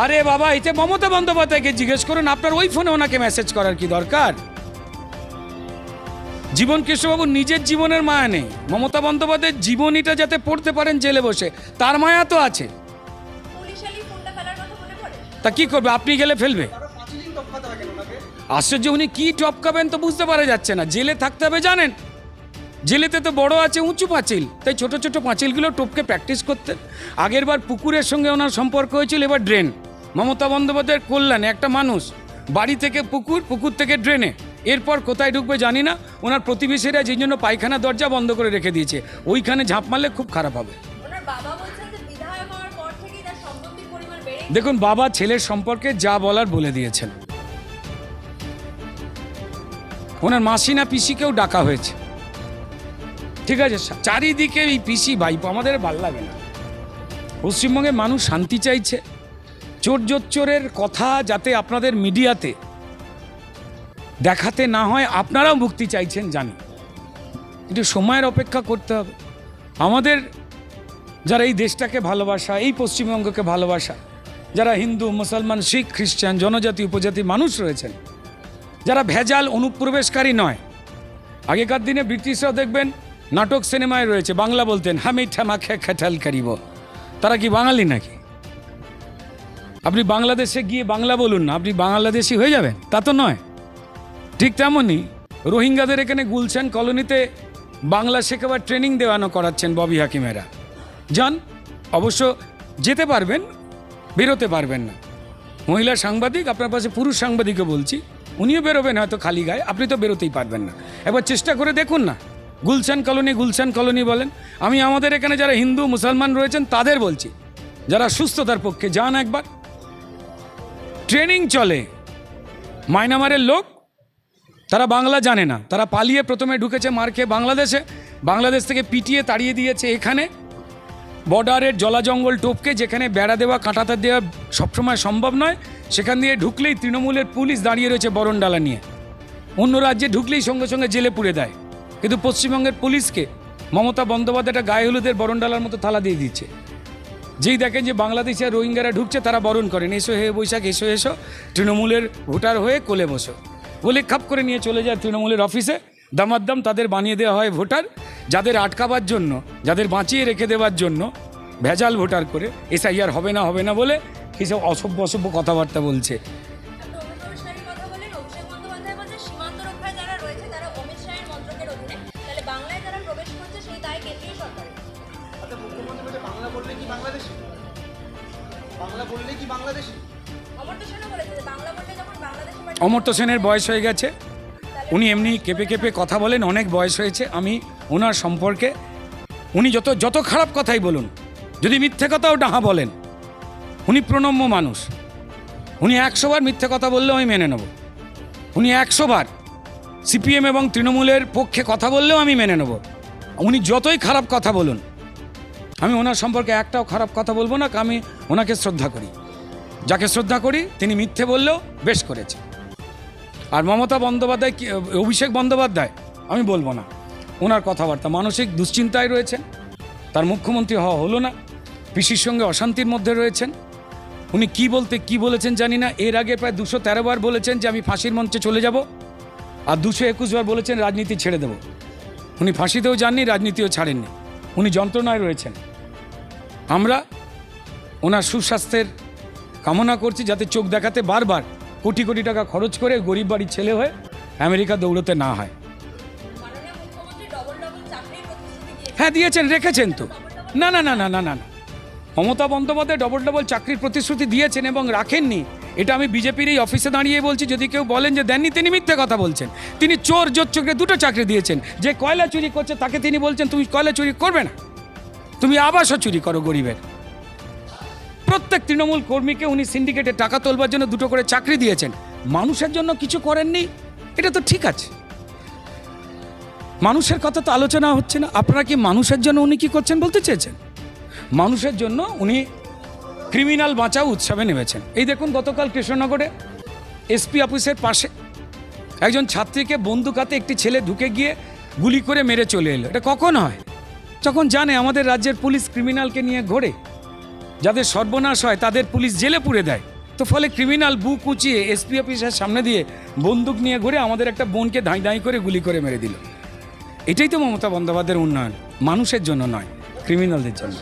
আরে বাবা এতে মমতা বন্দ্যোপাধ্যায়কে জিজ্ঞেস করুন, আপনার ওই ফোনে ওনাকে মেসেজ করার কি দরকার? জীবন কৃষ্ণবাবু নিজের জীবনের মায়া নেই। মমতা বন্দ্যোপাধ্যায়ের জীবনীটা যাতে পড়তে পারেন জেলে বসে, তার মায়া তো আছে। তা কি করবে? আপনি গেলে ফেলবে। আশ্চর্য, উনি কি টপকাবেন তো বুঝতে পারা যাচ্ছে না। জেলে থাকতে হবে, জানেন? জেলেতে তো বড় আছে উঁচু পাঁচিল। তাই ছোট ছোট পাঁচিলগুলো টপকে প্র্যাকটিস করতেন আগের বার পুকুরের সঙ্গে ওনার সম্পর্ক হয়েছিল এবার ড্রেন। মমতা বন্দ্যোপাধ্যায়ের কল্যাণে একটা মানুষ বাড়ি থেকে পুকুর পুকুর থেকে ড্রেনে। এরপর কোথায় ঢুকবে জানি না ওনার প্রতিবেশীরা যেই জন্য পায়খানা দরজা বন্ধ করে রেখে দিয়েছে ওইখানে ঝাঁপ মারলে খুব খারাপ হবে। দেখুন বাবা ছেলের সম্পর্কে যা বলার বলে দিয়েছেন। ওনার মাসি না পিসিকেও ডাকা হয়েছে। ঠিক আছে চারিদিকে এই পিসি ভাইপো, আমাদের ভালো লাগে না। পশ্চিমবঙ্গে মানুষ শান্তি চাইছে। চোর জোচ্চোরের কথা যাতে আপনাদের মিডিয়াতে দেখাতে না হয়, আপনারাও মুক্তি চাইছেন জানি একটু সময়ের অপেক্ষা করতে হবে। আমাদের যারা এই দেশটাকে ভালোবাসা, এই পশ্চিমবঙ্গকে ভালোবাসা, যারা হিন্দু, মুসলমান, শিখ, খ্রিস্টান, জনজাতি উপজাতির মানুষ রয়েছেন, যারা ভেজাল, অনুপ্রবেশকারী নয়। আগেকার দিনে ব্রিটিশরাও দেখবেন নাটক সিনেমায় রয়েছে, বাংলা বলতেন হামি ঠামা খে খেঠাল করিব। তারা কি বাঙালি নাকি? আপনি বাংলাদেশে গিয়ে বাংলা বলুন না, আপনি বাংলাদেশি হয়ে যাবেন? তা তো নয়। ঠিক তেমনই রোহিঙ্গাদের এখানে গুলশান কলোনিতে বাংলা শেখাবার ট্রেনিং দেওয়ানো করাচ্ছেন ববি হাকিমেরা। যান, অবশ্য যেতে পারবেন, বেরোতে পারবেন না। মহিলা সাংবাদিক, আপনার পাশে পুরুষ সাংবাদিকও বলছি, উনিও বেরোবেন হয়তো খালি গায়ে, আপনি তো বেরোতেই পারবেন না। একবার চেষ্টা করে দেখুন না। গুলশান কলোনি গুলশান কলোনি বলেন। আমি আমাদের এখানে যারা হিন্দু, মুসলমান রয়েছেন, তাদের বলছি, যারা সুস্থতার পক্ষে, যান একবার। ট্রেনিং চলে। মাইনামারের লোক, তারা বাংলা জানে না। তারা পালিয়ে প্রথমে ঢুকেছে মার খেয়ে বাংলাদেশে। বাংলাদেশ থেকে পিটিয়ে তাড়িয়ে দিয়েছে এখানে। বর্ডারের জলা জঙ্গল টোপকে, যেখানে বেড়া দেওয়া কাঁটাতে দেওয়া সবসময় সম্ভব নয়, সেখান দিয়ে ঢুকলেই তৃণমূলের পুলিশ দাঁড়িয়ে রয়েছে বরণডালা নিয়ে। অন্য রাজ্যে ঢুকলেই সঙ্গে সঙ্গে জেলে পুড়ে দেয়। কিন্তু পশ্চিমবঙ্গের পুলিশকে মমতা বন্দ্যোপাধ্যায়টা গায়ে হলুদের বরণডালার মতো থালা দিয়ে দিচ্ছে। যেই দেখেন যে বাংলাদেশে রোহিঙ্গারা ঢুকছে, তারা বরণ করেন। এসো হে বৈশাখ, এসো এসো। তৃণমূলের ভোটার হয়ে কোলে বসো। বলে খাপ করে নিয়ে চলে যায় তৃণমূলের অফিসে। দামাদ্দাম তাদের বানিয়ে দেওয়া হয় ভোটার, যাদের আটকাবার জন্য, যাদের বাঁচিয়ে রেখে দেওয়ার জন্য ভেজাল ভোটার করে। এসআইআর হবে না হবে না বলে এইসব অসভ্য অসভ্য কথাবার্তা বলছে। বাংলাদেশি? বাংলা বললে কি বাংলাদেশি? অমর্ত্য সেনও বলেছে যে বাংলা বললে যখন বাংলাদেশি পার্টি অমর্ত্য সেনের বয়স হয়ে গেছে। উনি এমনি কেঁপে কেঁপে কথা বলেন অনেক বয়স হয়েছে। আমি ওনার সম্পর্কে উনি যত যত খারাপ কথাই বলুন যদি মিথ্যে কথাও ডাহা বলেন উনি প্রণম্য মানুষ। উনি একশো বার মিথ্যে কথা বললেও আমি মেনে নেব। উনি একশো বার সিপিএম এবং তৃণমূলের পক্ষে কথা বললেও আমি মেনে নেব। উনি যতই খারাপ কথা বলুন আমি ওনার সম্পর্কে একটাও খারাপ কথা বলব না, আমি ওনাকে শ্রদ্ধা করি। যাকে শ্রদ্ধা করি, তিনি মিথ্যে বললেও বেশ করেছে। আর মমতা বন্দ্যোপাধ্যায় অভিষেক বন্দ্যোপাধ্যায়, আমি বলব না। ওনার কথাবার্তা মানসিক দুশ্চিন্তায় রয়েছেন, তার মুখ্যমন্ত্রী হওয়া হলো না, পিসির সঙ্গে অশান্তির মধ্যে রয়েছেন। উনি কি বলতে কি বলেছেন জানি না, এর আগে প্রায় দুশো তেরো বার বলেছেন যে আমি ফাঁসির মঞ্চে চলে যাব, আর দুশো একুশ বার বলেছেন রাজনীতি ছেড়ে দেব। উনি ফাঁসিতেও যাননি, রাজনীতিও ছাড়েননি। উনি যন্ত্রণায় রয়েছেন। আমরা ওনার সুস্বাস্থ্যের কামনা করছি যাতে চোখ দেখাতে বারবার কোটি কোটি টাকা খরচ করে গরিব বাড়ির ছেলে হয়ে আমেরিকা দৌড়তে না হয়। হ্যাঁ দিয়েছেন, রেখেছেন তো। না না না না না না না। মমতা বন্দ্যোপাধ্যায় ডবল ডবল চাকরির প্রতিশ্রুতি দিয়েছেন এবং রাখেননি। এটা আমি বিজেপির এই অফিসে দাঁড়িয়ে বলছি, যদি কেউ বলেন যে দেননি, তিনি মিথ্যে কথা বলছেন। তিনি চোর, জোর চোখে দুটো চাকরি দিয়েছেন। যে কয়লা চুরি করছে, তাকে তিনি বলছেন, তুমি কয়লা চুরি করবে না। তুমি আবাসও চুরি করো গরিবের। প্রত্যেক তৃণমূল কর্মীকে উনি সিন্ডিকেটে টাকা তোলবার জন্য দুটো করে চাকরি দিয়েছেন। মানুষের জন্য কিছু করেননি? এটা তো ঠিক আছে। মানুষের কথা তো আলোচনা হচ্ছে না। আপনারা কি মানুষের জন্য উনি কি করছেন বলতে চেয়েছেন? মানুষের জন্য উনি ক্রিমিনাল বাঁচাও উৎসবে নেমেছেন। এই দেখুন গতকাল কৃষ্ণনগরে এসপি অফিসের পাশে একজন ছাত্রীকে বন্দুক হাতে একটি ছেলে ঢুকে গিয়ে গুলি করে মেরে চলে এলো। এটা কখন হয়? যখন জানে আমাদের রাজ্যের পুলিশ ক্রিমিনালকে নিয়ে ঘোরে। যাদের সর্বনাশ হয় তাদের পুলিশ জেলে পুড়ে দেয়। তো ফলে ক্রিমিনাল বুক উঁচিয়ে এসপি অফিসের সামনে দিয়ে বন্দুক নিয়ে ঘুরে আমাদের একটা বোনকে ধাঁই ধাঁই করে গুলি করে মেরে দিল। এটাই তো মমতা বন্দ্যোপাধ্যায়ের উন্নয়ন, মানুষের জন্য নয়, ক্রিমিনালদের জন্য।